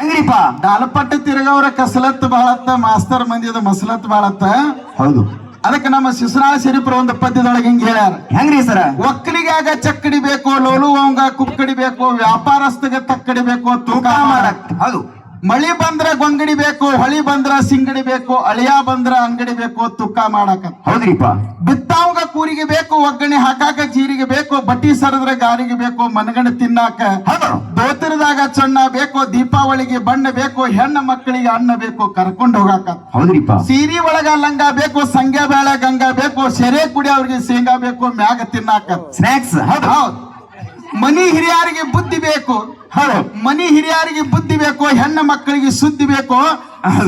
ಹೆಂಗ್ರಿಪ್ಪ? ದಾಲಪಟ್ಟ ತಿರುಗವ್ರ ಕಸಲತ್ ಬಾಳತ್ತ master ಮಂದಿದ ಮಸಲತ್ ಬಾಳತ್ತ? ಹೌದು. ಅದಕ್ಕೆ ನಮ್ಮ ಶಿಶುರಾ ಶರೀಫ್ರ ಒಂದು ಪದ್ಯದೊಳಗೆ ಹಿಂಗ್ ಹೇಳ್ಯಾರ. ಹೆಂಗ್ರಿ ಸರ? ಒಕ್ಕಲಿಗಾಗ ಚಕ್ಕಡಿ ಬೇಕು ಲೋಲುವಂಗ ಕುಕ್ಕಡಿ ಬೇಕು ವ್ಯಾಪಾರಸ್ಥಗೆ ತಕ್ಕಡಿ ಬೇಕು ತೂಕ ಮಾಡಕ್. ಹೌದು. ಮಳಿ ಬಂದ್ರ ಗೊಂಗಡಿ ಬೇಕು ಹೊಳಿ ಬಂದ್ರ ಸಿಂಗಡಿ ಬೇಕು ಅಳಿಯ ಬಂದ್ರ ಅಂಗಡಿ ಬೇಕು ತುಕ್ಕ ಮಾಡಕ. ಹೌದ್ರಿಪ್ಪ. ಬಿತ್ತಾವಂಗ ಕೂರಿಗೆ ಬೇಕು ಒಗ್ಗಣೆ ಹಾಕಾಕ ಜೀರಿಗೆ ಬೇಕು ಬಟ್ಟಿ ಸರದ್ರ ಗಾರಿಗೆ ಬೇಕು ಮನಗಣ್ಣ ತಿನ್ನಾಕ. ದೋತಿರದಾಗ ಚಣ್ಣ ಬೇಕು ದೀಪಾವಳಿಗೆ ಬಣ್ಣ ಬೇಕು ಹೆಣ್ಣ ಮಕ್ಕಳಿಗೆ ಅಣ್ಣ ಬೇಕು ಕರ್ಕೊಂಡು ಹೋಗಾಕ. ಹೌದ್ರಿಪ್ಪ. ಸೀರಿ ಒಳಗ ಲಂಗ ಬೇಕು ಸಂಗ್ಯಾ ಬೇಳೆ ಗಂಗಾ ಬೇಕು ಸೆರೆ ಅವ್ರಿಗೆ ಶೇಂಗಾ ಬೇಕು ಮ್ಯಾಗ ತಿನ್ನಾಕ. ಸ್ನಾಕ್ಸ್ ಹೌದು. ಹೌದ್. ಮನಿ ಹಿರಿಯರಿಗೆ ಬುದ್ಧಿ ಬೇಕು. ಮನಿ ಹಿರಿಯರಿಗೆ ಬುದ್ಧಿ ಬೇಕು ಹೆಣ್ಣ ಮಕ್ಕಳಿಗೆ ಸುದ್ದಿ ಬೇಕು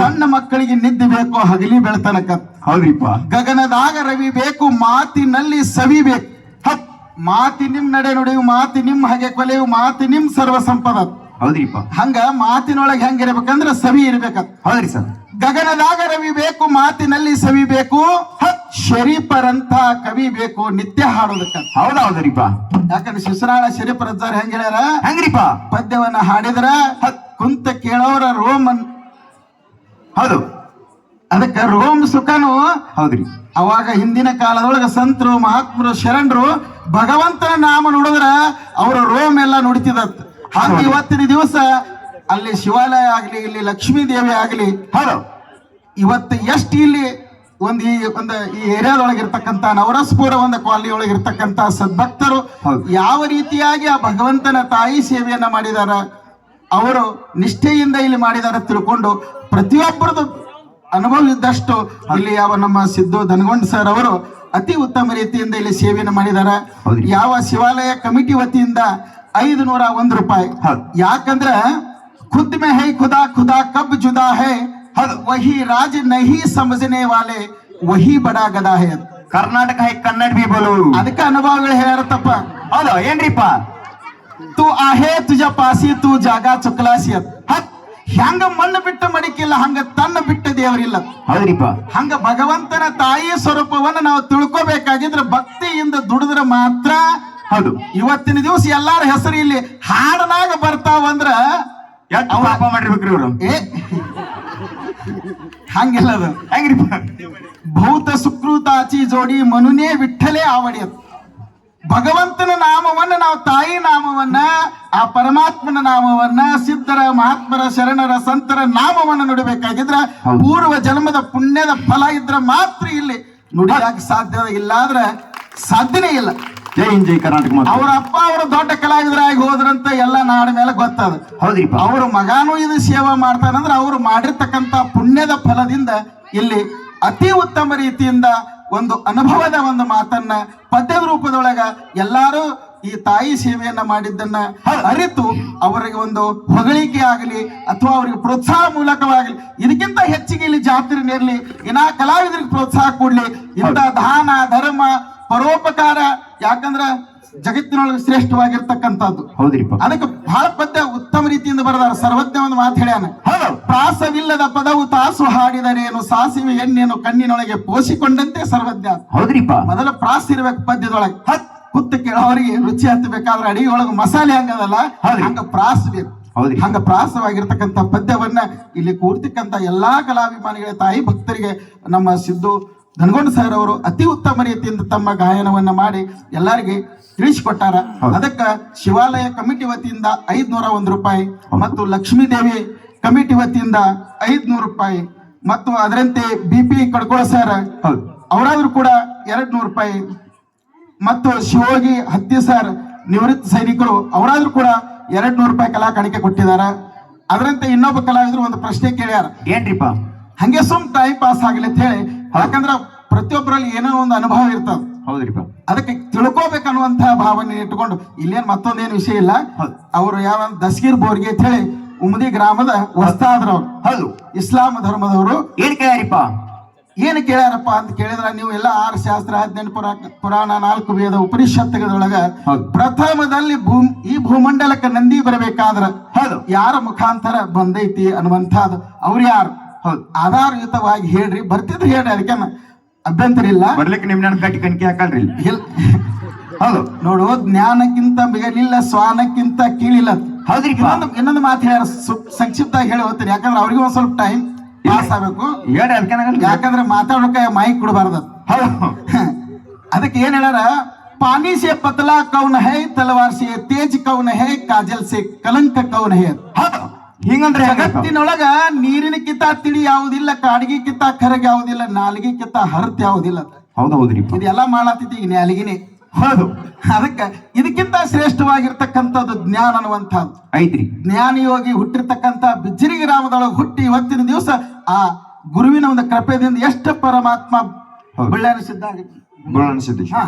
ಸಣ್ಣ ಮಕ್ಕಳಿಗೆ ನಿದ್ದೆ ಬೇಕು ಹಗಲಿ ಬೆಳತನಕ. ಹೌದ್ರಿಪ್ಪ. ಗಗನದಾಗ ರವಿ ಬೇಕು ಮಾತಿನಲ್ಲಿ ಸವಿ ಬೇಕು. ಹತ್ ಮಾತಿ ನಿಮ್ ನಡೆ ನುಡಿಯು ಮಾತಿ ನಿಮ್ ಹಾಗೆ ಕೊಲೆಯು ಮಾತಿ ನಿಮ್ ಸರ್ವ ಸಂಪದ. ಹೌದ್ರಿಪ್ಪ. ಹಂಗ ಮಾತಿನೊಳಗೆ ಹೆಂಗಿರ್ಬೇಕಂದ್ರ ಸವಿ ಇರ್ಬೇಕ ಹೌದ್ರಿ ಸರ್. ಗಗನದಾಗ ರವಿ ಬೇಕು ಮಾತಿನಲ್ಲಿ ಸವಿ ಬೇಕು. ಶರೀಫರಂತ ಕವಿ ಬೇಕು ನಿತ್ಯ ಹಾಡೋದಕ್ಕಂತ. ರೀ ಹೌದ್ರಿಪ್ಪ ಯಾಕಂದ್ರೆ ಶಿಶುರಾಳ ಶರೀಫ್ ರಜ್ಜಾರ್ ಹೆಂಗ್ ಹೇಳ್ಯಾರ? ಹೆಂಗ್ರಿಪ್ಪ? ಪದ್ಯವನ್ನ ಹಾಡಿದ್ರ ಕುಂತ ಕೇಳೋರ ರೋಮನ್. ಹೌದು. ಅದಕ್ಕ ರೋಮ್ ಸುಖನು ಹೌದ್ರಿ. ಅವಾಗ ಹಿಂದಿನ ಕಾಲದೊಳಗ ಸಂತರು ಮಹಾತ್ಮರು ಶರಣರು ಭಗವಂತನ ನಾಮ ನೋಡಿದ್ರ ಅವರ ರೋಮ್ ಎಲ್ಲ ನುಡಿತಿದತ್ ಹಾಗೆ ಇವತ್ತಿನ ದಿವಸ ಅಲ್ಲಿ ಶಿವಾಲಯ ಆಗ್ಲಿ ಇಲ್ಲಿ ಲಕ್ಷ್ಮೀ ದೇವಿ ಆಗ್ಲಿ ಹೌದು. ಇವತ್ತು ಎಷ್ಟು ಇಲ್ಲಿ ಒಂದು ಈ ಒಂದು ಈ ಏರಿಯಾದೊಳಗೆ ಇರ್ತಕ್ಕಂಥ ನವರಸ್ಪುರ ಒಂದು ಕಾಲನಿ ಒಳಗೆ ಇರ್ತಕ್ಕಂಥ ಸದ್ಭಕ್ತರು ಯಾವ ರೀತಿಯಾಗಿ ಆ ಭಗವಂತನ ತಾಯಿ ಸೇವೆಯನ್ನ ಮಾಡಿದಾರ ಅವರು ನಿಷ್ಠೆಯಿಂದ ಇಲ್ಲಿ ಮಾಡಿದಾರ ತಿಳ್ಕೊಂಡು ಪ್ರತಿಯೊಬ್ಬರದು ಅನುಭವ ಇದ್ದಷ್ಟು ಇಲ್ಲಿ ಯಾವ ನಮ್ಮ ಸಿದ್ದು ಧನಗೊಂಡ್ ಸರ್ ಅವರು ಅತಿ ಉತ್ತಮ ರೀತಿಯಿಂದ ಇಲ್ಲಿ ಸೇವೆಯನ್ನು ಮಾಡಿದಾರ. ಯಾವ ಶಿವಾಲಯ ಕಮಿಟಿ ವತಿಯಿಂದ ಐದು ನೂರ ಒಂದು ರೂಪಾಯಿ. ಯಾಕಂದ್ರೆ ಯಾಕಂದ್ರ ಖುದ್ ಮೇ ಹೈ ಖುದಾ ಖುದಾ ಕಬ್ ಜುದಾ ಹೈ ಹೌದು ವಹಿ ರಾಜ ನಹಿ ಸಮಜನೆ ವಾಲೆ ವಹಿ ಬಡಾ ಗದಾ ಹೈ ಅಂತ. ಕರ್ನಾಟಕ ಹೈ ಕನ್ನಡ ಬಿ ಬೋಲು. ಅದಕ್ಕೆ ಅನುಭವಗಳು ಹೇಳ್ಯಾರತ್ತಪ್ಪ. ಹೌದು ಏನ್ರಿಪ್ಪ? ತು ಆಹೇ ತುಜ ಪಾಸಿ ತು ಜಾಗ ಚುಕ್ಲಾಸಿ ಹತ್ ಹೆಂಗ ಮಣ್ಣು ಬಿಟ್ಟ ಮಡಿಕಿಲ್ಲ ಹಂಗ ತನ್ನ ಬಿಟ್ಟ ದೇವರಿಲ್ಲ. ಹೌದ್ರಿಪ್ಪ? ಹಂಗ ಭಗವಂತನ ತಾಯಿಯ ಸ್ವರೂಪವನ್ನ ನಾವು ತಿಳ್ಕೊಬೇಕಾಗಿದ್ರೆ ಭಕ್ತಿಯಿಂದ ದುಡಿದ್ರೆ ಮಾತ್ರ ಹೌದು. ಇವತ್ತಿನ ದಿವಸ ಎಲ್ಲಾರ ಹೆಸರು ಇಲ್ಲಿ ಹಾಡನಾಗ ಬರ್ತಾವಂದ್ರ ಮಾಡಿರ್ಬೇಕ್ರಿ ಇವರು. ಏ ಹಂಗಿಲ್ಲ ಅದು. ಹೆಂಗ್ರಿಪ್ಪ ಭೌತ ಸುಕೃತಾಚಿ ಜೋಡಿ ಮನುನೇ ವಿಠಲೇ ಆವಡಿಯತ್ ಭಗವಂತನ ನಾಮವನ್ನ ನಾವು ತಾಯಿ ನಾಮವನ್ನ ಆ ಪರಮಾತ್ಮನ ನಾಮವನ್ನ ಸಿದ್ಧರ ಮಹಾತ್ಮರ ಶರಣರ ಸಂತರ ನಾಮವನ್ನ ನುಡಿಬೇಕಾಗಿದ್ರ ಪೂರ್ವ ಜನ್ಮದ ಪುಣ್ಯದ ಫಲ ಇದ್ರ ಮಾತ್ರ ಇಲ್ಲಿ ನುಡಿಯಾಕ ಸಾಧ್ಯ ಇಲ್ಲಾದ್ರೆ ಸಾಧ್ಯನೇ ಇಲ್ಲ. ಜೈ ಜೈ ಕರ್ನಾಟಕ ಅವ್ರ ಅಪ್ಪ ಅವರು ದೊಡ್ಡ ಕಲಾವಿದರಾಗಿ ಹೋದ್ರಂತ ಎಲ್ಲ ನಾಡ ಮೇಲೆ ಗೊತ್ತದ. ಹೌದ್ರಿ ಅವ್ರ ಮಗಾನು ಇದು ಸೇವಾ ಮಾಡ್ತಾನಂದ್ರೆ ಅವ್ರು ಮಾಡಿರ್ತಕ್ಕಂಥ ಪುಣ್ಯದ ಫಲದಿಂದ ಇಲ್ಲಿ ಅತಿ ಉತ್ತಮ ರೀತಿಯಿಂದ ಒಂದು ಅನುಭವದ ಒಂದು ಮಾತನ್ನ ಪದ್ಯದ ರೂಪದೊಳಗ ಎಲ್ಲಾರು ಈ ತಾಯಿ ಸೇವೆಯನ್ನ ಮಾಡಿದ್ದನ್ನ ಅರಿತು ಅವರಿಗೆ ಒಂದು ಹೊಗಳಿಕೆ ಆಗಲಿ ಅಥವಾ ಅವರಿಗೆ ಪ್ರೋತ್ಸಾಹ ಮೂಲಕವಾಗಲಿ ಇದಕ್ಕಿಂತ ಹೆಚ್ಚಿಗೆ ಇಲ್ಲಿ ಜಾತ್ರೆ ನೀರ್ಲಿ ಇನ್ನ ಕಲಾವಿದರಿಗೆ ಪ್ರೋತ್ಸಾಹ ಕೊಡ್ಲಿ. ಇಂಥ ದಾನ ಧರ್ಮ ಪರೋಪಕಾರ ಯಾಕಂದ್ರ ಜಗತ್ತಿನೊಳಗೆ ಶ್ರೇಷ್ಠವಾಗಿರ್ತಕ್ಕಂಥದ್ದು. ಹೌದ್ರಿಪ್ಪ ಅದಕ್ಕೆ ಬಹಳ ಪದ್ಯ ಉತ್ತಮ ರೀತಿಯಿಂದ ಬರೆದಾರ. ಸರ್ವಜ್ಞ ಒಂದು ಮಾತು ಹೇಳ್ಯಾನ. ಪ್ರಾಸವಿಲ್ಲದ ಪದವು ತಾಸು ಹಾಡಿದರೇನು ಸಾಸಿವೆ ಎಣ್ಣೆಯನ್ನು ಕಣ್ಣಿನೊಳಗೆ ಪೋಸಿಕೊಂಡಂತೆ ಸರ್ವಜ್ಞ. ಹೌದ್ರಿಪ್ಪ ಮೊದಲ ಪ್ರಾಸ ಇರ್ಬೇಕು ಪದ್ಯದೊಳಗೆ. ಹತ್. ಕುತ್ತ ಕೇಳೋರಿಗೆ ರುಚಿ ಹತ್ತಬೇಕಾದ್ರೆ ಅಡಿಗೆ ಒಳಗೆ ಮಸಾಲೆ ಹಂಗದಲ್ಲ. ಹಂಗ ಪ್ರಾಸ ಬೇಕು. ಹೌದ್ರಿ. ಹಂಗ ಪ್ರಾಸವಾಗಿರ್ತಕ್ಕಂಥ ಪದ್ಯವನ್ನ ಇಲ್ಲಿ ಕೂರ್ತಕ್ಕಂಥ ಎಲ್ಲಾ ಕಲಾಭಿಮಾನಿಗಳ ತಾಯಿ ಭಕ್ತರಿಗೆ ನಮ್ಮ ಸಿದ್ದು ಧನಗೊಂಡ ಸರ್ ಅವರು ಅತಿ ಉತ್ತಮ ರೀತಿಯಿಂದ ತಮ್ಮ ಗಾಯನವನ್ನ ಮಾಡಿ ಎಲ್ಲರಿಗೆ ತಿಳಿಸಿಕೊಟ್ಟಾರ. ಕೊಟ್ಟಾರ ಅದಕ್ಕ ಶಿವಾಲಯ ಕಮಿಟಿ ವತಿಯಿಂದ ಐದ್ನೂರ ಒಂದು ರೂಪಾಯಿ ಮತ್ತು ಲಕ್ಷ್ಮೀ ದೇವಿ ಕಮಿಟಿ ವತಿಯಿಂದ ಐದ್ನೂರು ರೂಪಾಯಿ ಮತ್ತು ಅದರಂತೆ ಬಿ ಪಿ ಕಡ್ಕೊಳ ಸರ್ ಹೌದು. ಅವರಾದ್ರೂ ಕೂಡ ಎರಡ್ ನೂರು ರೂಪಾಯಿ ಮತ್ತು ಶಿವೋಗಿ ಹತ್ತಿ ಸರ್ ನಿವೃತ್ತ ಸೈನಿಕರು ಅವರಾದ್ರೂ ಕೂಡ ಎರಡ್ ನೂರು ರೂಪಾಯಿ ಕಲಾ ಕಾಣಿಕೆ ಕೊಟ್ಟಿದ್ದಾರೆ. ಅದರಂತೆ ಇನ್ನೊಬ್ಬ ಕಲಾವಿದರು ಒಂದು ಪ್ರಶ್ನೆ ಕೇಳ್ಯಾರ. ಏನ್ರಿಪ್ಪ? ಹಂಗೆ ಸುಮ್ ಟೈಮ್ ಪಾಸ್ ಆಗಲಿ ಅಂತ ಹೇಳಿ ಯಾಕಂದ್ರ ಪ್ರತಿಯೊಬ್ಬರಲ್ಲಿ ಏನೋ ಒಂದು ಅನುಭವ ಇರ್ತದ. ಹೌದ್ರಿಪ್ಪ ಅದಕ್ಕೆ ತಿಳ್ಕೊಬೇಕನ್ನುವಂತಹ ಭಾವನೆ ಇಟ್ಕೊಂಡು ಇಲ್ಲೇನ್ ಮತ್ತೊಂದೇನು ವಿಷಯ ಇಲ್ಲ. ಅವರು ಯಾವ ದಸ್ಗೀರ್ ಬೋರ್ಗೆ ಅಂತ ಹೇಳಿ ಉಮದಿ ಗ್ರಾಮದ ವಸ್ತಾದ್ರವ್ರು ಹೌದು. ಇಸ್ಲಾಂ ಧರ್ಮದವರು. ಏನ್ ಕೇಳ್ಯಾರಿಪ್ಪ? ಏನು ಕೇಳ್ಯಾರಪ್ಪ ಅಂತ ಕೇಳಿದ್ರ ನೀವು ಎಲ್ಲ ಆರು ಶಾಸ್ತ್ರ ಹದಿನೆಂಟು ಪುರಾ ಪುರಾಣ ನಾಲ್ಕು ವೇದ ಉಪನಿಷತ್ತುಗಳೊಳಗ. ಪ್ರಥಮದಲ್ಲಿ ಭೂ ಈ ಭೂಮಂಡಲಕ್ಕೆ ನಂದಿ ಬರಬೇಕಾದ್ರ ಹೌದು. ಯಾರ ಮುಖಾಂತರ ಬಂದೈತಿ ಅನ್ನುವಂಥದ್ದು. ಅವ್ರು ಯಾರು? ಹೌದು. ಆಧಾರಯುತವಾಗಿ ಹೇಳ್ರಿ ಬರ್ತಿದ್ರು ಹೇಳ್ರಿ ಅದಕ್ಕೆ ಅಭ್ಯಂತರ ಇಲ್ಲ. ಬರ್ಲಿಕ್ಕೆ ನಿಮ್ ನನ್ನ ಕಟ್ಟಿ ಕಣ್ಕಿ ಹಾಕಲ್ರಿ ಹೌದು. ನೋಡು ಜ್ಞಾನಕ್ಕಿಂತ ಮಿಗಲಿಲ್ಲ ಸ್ವಾನಕ್ಕಿಂತ ಕೀಳಿಲ್ಲ. ಹೌದ್ರಿ ಇನ್ನೊಂದು ಇನ್ನೊಂದು ಮಾತು ಹೇಳ ಸಂಕ್ಷಿಪ್ತವಾಗಿ ಹೇಳಿ ಹೋಗ್ತೀನಿ. ಯಾಕಂದ್ರೆ ಅವ್ರಿಗೆ ಒಂದ್ ಸ್ವಲ್ಪ ಟೈಮ್ ಪಾಸ್ ಆಗ್ಬೇಕು. ಹೇಳಿ ಅದಕ್ಕೆ ಯಾಕಂದ್ರೆ ಮಾತಾಡೋಕೆ ಮೈಕ್ ಕೊಡಬಾರ್ದು. ಹೌದು. ಅದಕ್ಕೆ ಏನ್ ಹೇಳಾರ ಪಾನಿ ಸೆ ಪತಲಾ ಕೌನ್ ಹೇ ತಲವಾರ್ ಸೇ ತೇಜ್ ಕೌನ್ ಹೇ ಕಾಜಲ್ ಸೇ ಕಲಂಕ ಕೌನ್ ಹೇ ಹೌದು. ಹಿಂಗಂದ್ರೆ ಅಗತ್ತಿನೊಳಗ ಜಗತ್ತಿನೊಳಗ ನೀರಿನಕ್ಕಿಂತ ತಿಳಿ ಯಾವುದಿಲ್ಲ ಕಾಡಿಗಿಕ್ಕಿಂತ ಕರಗ ಯಾವುದಿಲ್ಲ ನಾಲಿಗೆಕ್ಕಿಂತ ಹರತ್ ಯಾವುದಿಲ್ಲ ಹೌದು ಹೌದ್ರಿಪ್ಪ ಇದೆಲ್ಲ ಮಾಡತ್ತಿತ್ತು ಈಗ ನಾಲಿಗೆನೆ ಹೌದು. ಅದಕ್ಕ ಇದಕ್ಕಿಂತ ಶ್ರೇಷ್ಠವಾಗಿರ್ತಕ್ಕಂಥದ್ದು ಜ್ಞಾನ ಅನ್ನುವಂಥದ್ದು. ಐತ್ರಿ. ಜ್ಞಾನಿಯೋಗಿ ಹುಟ್ಟಿರ್ತಕ್ಕಂಥ ಬಿಜ್ಜಿರಿ ಗ್ರಾಮದೊಳಗೆ ಹುಟ್ಟಿ ಇವತ್ತಿನ ದಿವಸ ಆ ಗುರುವಿನ ಒಂದು ಕೃಪೆಯಿಂದ ಎಷ್ಟು ಪರಮಾತ್ಮ ಹಾ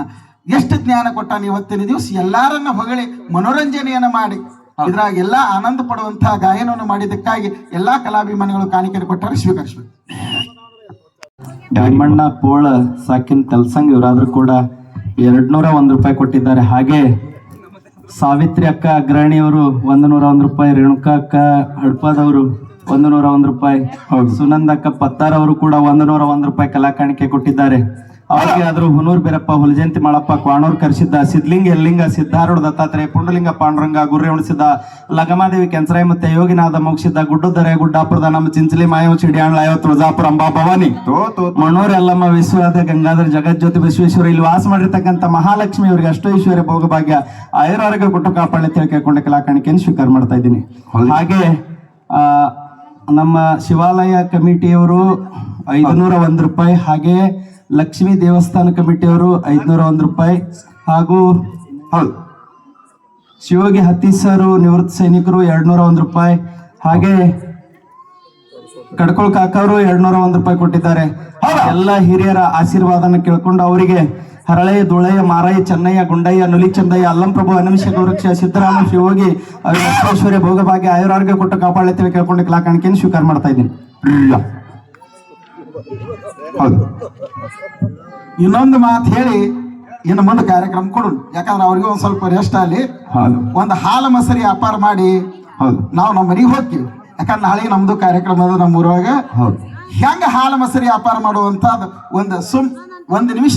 ಎಷ್ಟು ಜ್ಞಾನ ಕೊಟ್ಟಾನ ಇವತ್ತಿನ ದಿವಸ? ಎಲ್ಲಾರನ್ನ ಹೊಗಳಿ ಮನೋರಂಜನೆಯನ್ನ ಮಾಡಿ. ಇದ್ರಾಗ ಎಲ್ಲಾ ಆನಂದ ಪಡುವಂತಹ ಗಾಯನವನ್ನು ಮಾಡಿದ್ದಕ್ಕಾಗಿ ಎಲ್ಲಾ ಕಲಾಭಿಮಾನಿಗಳು ಕಾಣಿಕೆ ಕೊಟ್ಟಾರೆ ಸ್ವೀಕರಿಸಬೇಕು. ಭೀಮಣ್ಣ ಪೋಳ ಸಾಕಿನ್ ತಲ್ಸಂಗ್ ಇವರಾದ್ರೂ ಕೂಡ ಎರಡ್ ನೂರ ಒಂದ್ ರೂಪಾಯಿ ಕೊಟ್ಟಿದ್ದಾರೆ. ಹಾಗೆ ಸಾವಿತ್ರಿ ಅಕ್ಕ ಅಗ್ರಣಿಯವರು ಒಂದು ನೂರ ಒಂದ್ ರೂಪಾಯಿ ರೇಣುಕಾ ಅಕ್ಕ ಹಡ್ಪದವರು ಒಂದು ನೂರ ಒಂದ್ ರೂಪಾಯಿ ಸುನಂದ ಅಕ್ಕ ಪತ್ತಾರ್ ಅವರು ಕೂಡ ಒಂದು ನೂರ ಒಂದ್ ರೂಪಾಯಿ ಕಲಾ ಕಾಣಿಕೆ ಕೊಟ್ಟಿದ್ದಾರೆ. ಅವರಿಗೆ ಆದ್ರೂ ಹುನೂರ್ ಬೀರಪ್ಪ ಹುಲಜಂತಿ ಮಾಳಪ್ಪ ಕ್ವಾಣೂರ್ ಕರ್ಸಿದ್ದ ಸಿದ್ಲಿಂಗ ಎಲ್ಲಿಂಗ ಸಿದ್ಧಾರೂಢ ದತ್ತಾತ್ರೇಯ ಪುಂಡಲಿಂಗ ಪಾಂಡುರಂಗ ಗುರ್ರೆ ಉಣಿಸಿದ ಲಗಮಾದೇವಿ ಕೆಂಚರಾಯ ಮತ್ತೆ ಯೋಗಿನಾದ ಮೋಕ್ಷಿದ್ದ ಗುಡ್ಡದರೆ ಗುಡ್ಡಾಪುರದ ನಮ್ಮ ಚಿಂಚಲಿ ಮಾಯವ ಚಿಡಿಯಾಣ ತುಳಜಾಪುರ ಅಂಬಾ ಭವಾನಿ. ಮಣ್ಣೂರ್ ಎಲ್ಲಮ್ಮ ವಿಶ್ವನಾಥ ಗಂಗಾಧರ ಜಗಜ್ಯೋತಿ ವಿಶ್ವೇಶ್ವರ ಇಲ್ಲಿ ವಾಸ ಮಾಡಿರ್ತಕ್ಕಂಥ ಮಹಾಲಕ್ಷ್ಮಿ ಅವರಿಗೆ ಅಷ್ಟೈಶ್ವರ್ಯ ಭೋಗಭಾಗ್ಯ ಆಯುರಾರೋಗ್ಯ ಕೊಟ್ಟು ಕಾಪಾಡಲಿ ತಿಳ್ಕೊಂಡ ಕಲಾಕಾಣಿಕೆಯನ್ನು ಕಲಾ ಕಾಣಿಕೆಯನ್ನು ಸ್ವೀಕಾರ ಮಾಡ್ತಾ ಇದ್ದೀನಿ. ಹಾಗೆ ಆ, ನಮ್ಮ ಶಿವಾಲಯ ಕಮಿಟಿಯವರು ಐದುನೂರ ಒಂದು ರೂಪಾಯಿ ಹಾಗೆ ಲಕ್ಷ್ಮೀ ದೇವಸ್ಥಾನ ಕಮಿಟಿಯವರು ಐದ್ನೂರ ಒಂದು ರೂಪಾಯಿ ಹಾಗೂ ಹೌದು. ಶಿವೋಗಿ ಹತ್ತೀಸರು ನಿವೃತ್ತ ಸೈನಿಕರು ಎರಡ್ನೂರ ಒಂದು ರೂಪಾಯಿ. ಹಾಗೆ ಕಡ್ಕೊಳ್ ಕಾಕವರು ಎರಡ್ನೂರ ಒಂದ್ ರೂಪಾಯಿ ಕೊಟ್ಟಿದ್ದಾರೆ. ಎಲ್ಲ ಹಿರಿಯರ ಆಶೀರ್ವಾದನ ಕೇಳ್ಕೊಂಡು ಅವರಿಗೆ ಹರಳೆಯ ದುಳೆಯ, ಮಾರಯ್ಯ, ಚೆನ್ನಯ್ಯ, ಗುಂಡಯ್ಯ, ನುಲಿ ಚಂದಯ್ಯ ಅಲ್ಲಂಪ್ರಭು ಅನಮಿಷ ಗೌರಕ್ಷ ಸಿದ್ದರಾಮ ಶಿವೋಗಿ ಅವರ ಅಷ್ಟೈಶ್ವರ್ಯ ಭೋಗಭಾಗ್ಯ ಆಯುರಾರ್ಗ ಕೊಟ್ಟು ಕಾಪಾಡಲಿ ಕೇಳ್ಕೊಂಡು ಕಲಾ ಕಾಣಿಕೆಯನ್ನು ಸ್ವೀಕಾರ ಮಾಡ್ತಾ ಇದ್ದೀನಿ. ಇನ್ನೊಂದು ಮಾತು ಹೇಳಿ ಇನ್ನು ಮುಂದೆ ಕಾರ್ಯಕ್ರಮ ಕೊಡೋಣ. ಯಾಕಂದ್ರೆ ಅವ್ರಿಗೆ ಒಂದ್ ಸ್ವಲ್ಪ ರೆಸ್ಟ್ ಅಲ್ಲಿ ಹೌದು. ಒಂದು ಹಾಲು ಮೊಸರಿ ವ್ಯಾಪಾರ ಮಾಡಿ ಹೌದು. ನಾವು ನಮ್ಮ ಮನೆಗೆ ಹೋಗ್ತೀವಿ. ಯಾಕಂದ್ರೆ ನಾಳೆ ನಮ್ದು ಕಾರ್ಯಕ್ರಮ ಅದ ನಮ್ಮ ಊರಾಗ ಹೆಂಗ ಹಾಲು ಮೊಸರಿ ವ್ಯಾಪಾರ ಮಾಡುವಂತ ಒಂದು ಸುಮ್ ಒಂದು ನಿಮಿಷ